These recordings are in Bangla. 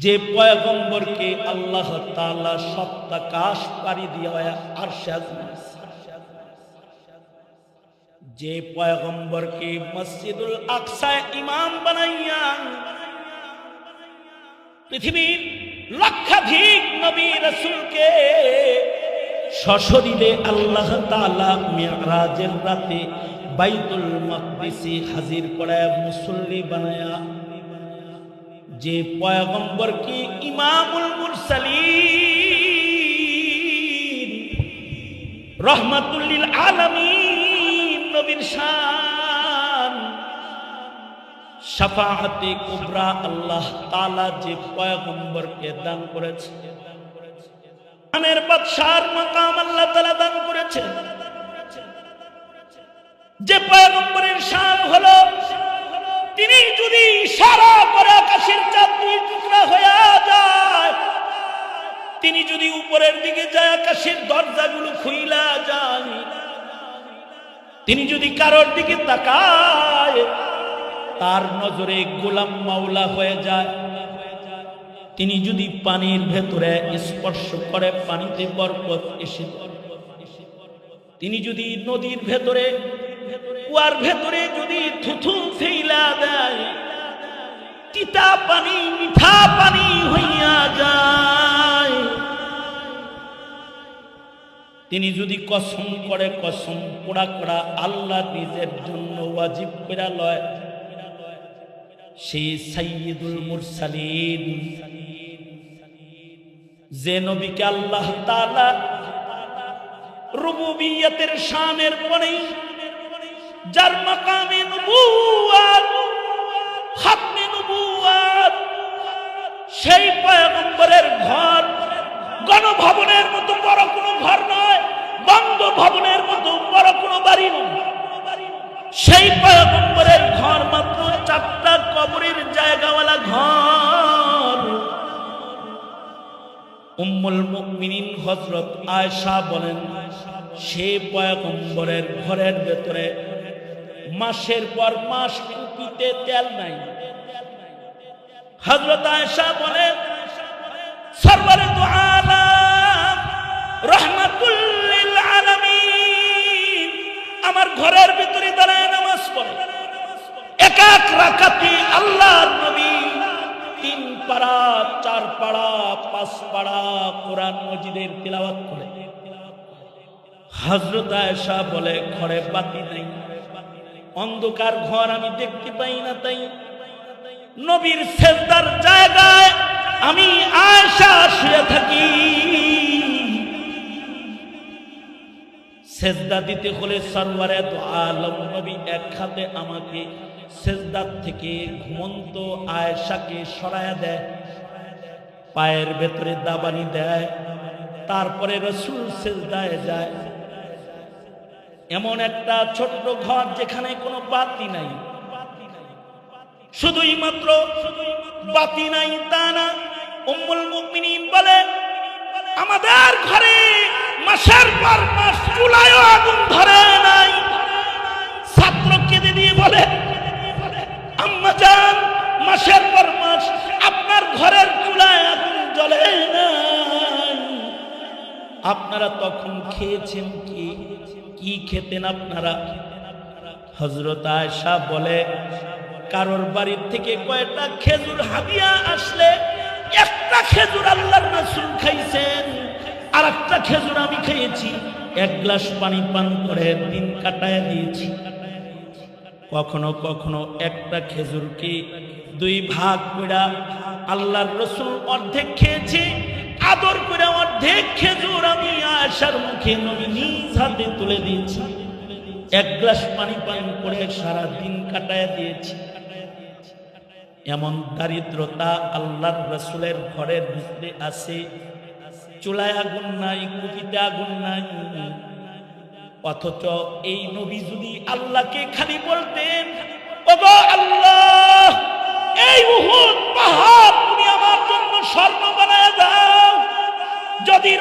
যে পয়গম্বরকে আল্লাহ তাআলা সপ্তাকাশ পাড়ি দিয়ে আর যে পয়গম্বরকে মসজিদুল আকসায় ইমাম বানাইয়া পৃথিবীর লক্ষাধিক নবী রসুলকে সশরীরে আল্লাহ তালা মিরাজের রাতে বাইতুল মাকদিসে হাজির করায় মুসল্লি বানায়া যে পয়গম্বরকে ইমামুল মুরসালিন? রহমাতুল্লিল আলামিন, নবীর শান। শাফাআতে কুবরা আল্লাহ তাআলা যে পয়গম্বরকে দান করেছে। আনের বাদশার মাকাম আল্লাহ তাআলা দান করেছেন যে পয়গম্বরের শান হলো যদি সারা করে আকাশের চাঁদ দুই টুকরা হয়ে যায়, তিনি যদি উপরের দিকে যায়, আকাশের দরজাগুলো খুইলা যায়, তিনি যদি কারোর দিকে তাকায়, তার নজরে গোলাম মাওলা হয়ে যায়। তিনি যদি পানির ভেতরে স্পর্শ করে, পানিতে বরকত এসে তিনি যদি নদীর ভেতরে কুয়ার ভেতরে যদি থুথু ফেইলা দেয়, তিতা পানি, মিঠা পানি হইয়া যায়। তিনি যদি কসম করে কসম, পোড়া করা আল্লাহ নিজের জন্য ওয়াজিব করে লয়, সেই সাইয়দুল মুরসালিন। যে নবীকে আল্লাহ তাআলা রুবুবিয়তের শানের পরেই যার মাকামে নবুয়াত খাতমে নবুয়াত সেই পয়গম্বরের ঘর, গণভবনের মতো বড় কোনো ঘর নয় বঙ্গ ভবনের মতো বড় কোনো বাড়ি নয়। সেই পয়গম্বরের ঘর মাত্র চারটা কবরের জায়গাওয়ালা ঘর। উম্মুল মুমিনিন হযরত আয়েশা বলেন, সে পয়গম্বরের ঘরের ভেতরে মাসের পর মাস কুপিতে তেল নাই। হজরত আয়েশা বলেন সরবরে দু আলাম রহমাতুল লিল আলামিন। আমার ঘরের ভিতরে দাঁড়ায় নামাজ পড়ে। এক এক রাকাতে আল্লাহর নবী তিন পাড়া, চার পাড়া, পাঁচ পাড়া কোরআন মজিদের তিলাওয়াত করে। হজরত আয়েশা বলে, ঘরে বাতি নাই। অন্ধকার ঘর আমি দেখতে পাই না তাই। নবীর সেজদার জায়গায় আমি আয়েশা শুয়ে থাকি। সেজদা দিতে হলে সরওয়ারে দু আলম নবী এক হাতে আমাকে সেজদার থেকে ঘুমন্ত আয়েশাকে সরায়া দেয়, পায়ের ভেতরে দাবানি দেয়, তারপরে রসুল সেজদায় যায়। এমন একটা ছোট্ট ঘর যেখানে কোনো বাতি নাই। শুধুই মাত্র বাতি নাই তা না। উম্মুল মুমিনিন বলে, আমাদের ঘরে মাসের পর মাস চুলায় আগুন ধরে নাই। ছাত্র কেঁদে দিয়ে বলে, আম্মা যান মাসের পর মাস আপনার ঘরের চুলায় আগুন জ্বলে নাই। আপনারা তখন খেয়েছেন কি? কি খেতেন আপনারা? হজরত আয়সা বলে, কারোর বাড়ির থেকে কয়টা খেজুর হাদিয়া আসলে একটা খেজুর আল্লাহর রাসূল খাইছেন আর একটা খেজুর আমি খেয়েছি। এক গ্লাস পানি পান করে দিন কাটায় দিয়েছি। কখনো কখনো একটা খেজুরকে দুই ভাগ করে আল্লাহর রসুল অর্ধেক খেয়েছে আদর করে আমার অর্ধেক খেজুর আমি আয়সার মুখে নবী নিজ হাতে তুলে দিয়েছি। এক গ্লাস পানি পান করে সারা দিন কাটায় দিয়েছি। এমন দারিদ্রতা আল্লাহর রসুলের ঘরের ভিতরে আছে। চুলায় আগুন নাই কুপিতে আগুন নাই। অথচ এই নবী যদি আল্লাহকে খালি বলতেন আল্লাহ, এই উহুদ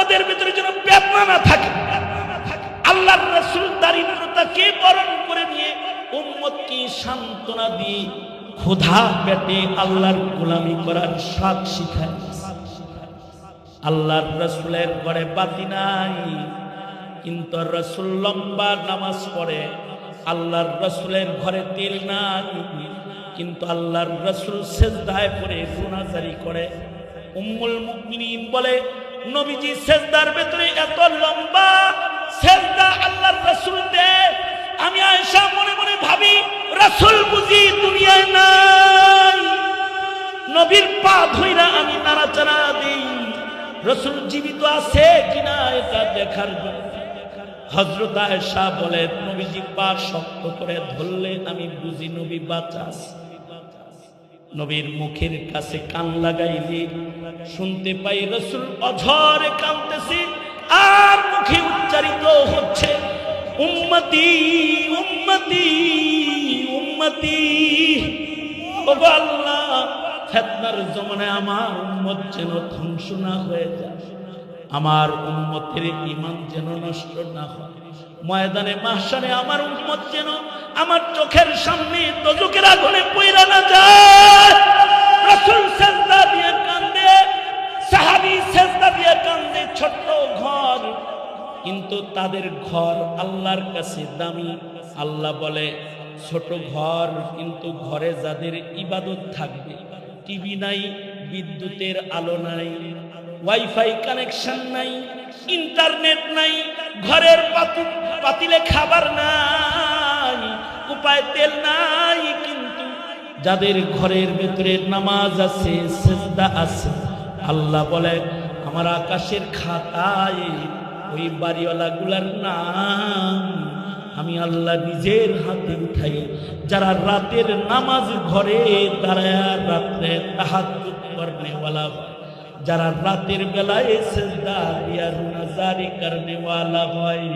ওদের ভিতরে যেন বেদনা না থাকে। আল্লাহর রসুল দারিদ্রতাকে বরণ করে নিয়ে উম্মতকে সান্ত্বনা দিয়ে ক্ষুধা পেটে আল্লাহর গোলামি করার স্বাদ শিখায়। আল্লাহর রসুলের ঘরে বাতি নাই, কিন্তু রসুল লম্বা নামাজ পড়ে। আল্লাহর রসুলের ঘরে তেল নাই, কিন্তু আল্লাহর রসুল সেজদায় পড়ে গুনাজারি করে। উম্মুল মুমিনিন বলে নবীজি সেজদার ভেতরে এত লম্বা সেজদা আল্লাহর রসুল দে আমি আয়েশা মনে মনে ভাবি, রসুল বুঝি দুনিয়ায় নাই। নবীর পা ধইরা আমি নাড়াচাড়া দিই। রসুল জীবিত আছে কিনা এটা দেখার জন্য। হজরত আয়েশা বলে, নবীজি পা শক্ত করে ধরলে আমি বুঝি নবী বাঁচাস নবীর মুখের কাছে কান লাগাইলে, শুনতে পাই রসুল অঝরে কাঁদতেছে, আর মুখে উচ্চারিত হচ্ছে, উম্মতি উম্মতি উম্মতি আল্লাহ, ফেতনার জমানে আমার উম্মত যেন ধ্বংস না হয়ে যায়, আমার উম্মতের ইমান যেন নষ্ট না হয়, ময়দানে মাহসানে আমার উম্মত যেন আমার চোখের সামনে দজকের আগুনে পইরা না যায়। রাসূল সেজদা দিয়ে কান্দে, সাহাবী সেজদা দিয়ে কান্দে, ছোট্ট ঘর। কিন্তু তাদের ঘর আল্লাহর কাছে দামি। আল্লাহ বলে, ছোট ঘর কিন্তু ঘরে যাদের ইবাদত থাকবে, টিভি নাই, বিদ্যুতের আলো নাই, ওয়াইফাই কানেকশন নাই, ইন্টারনেট নাই, ঘরের পাতি, পাতিলে খাবার নাই উপায় তেল নাই কিন্তু যাদের ঘরের ভেতরে নামাজ আছে, সেজদা আছে, আল্লাহ বলে, আমার আকাশের খাতায় ওই বাড়িওয়ালা গুলার নাম আমি আল্লাহ নিজের হাতে উঠাই। যারা রাতের নামাজ ঘরে দাঁড়ায় রাত্রে তাহাত করনেওয়ালা যারা রাতের বেলায় সেজদা দিয়া রুনাজারি করনেওয়ালা হয়।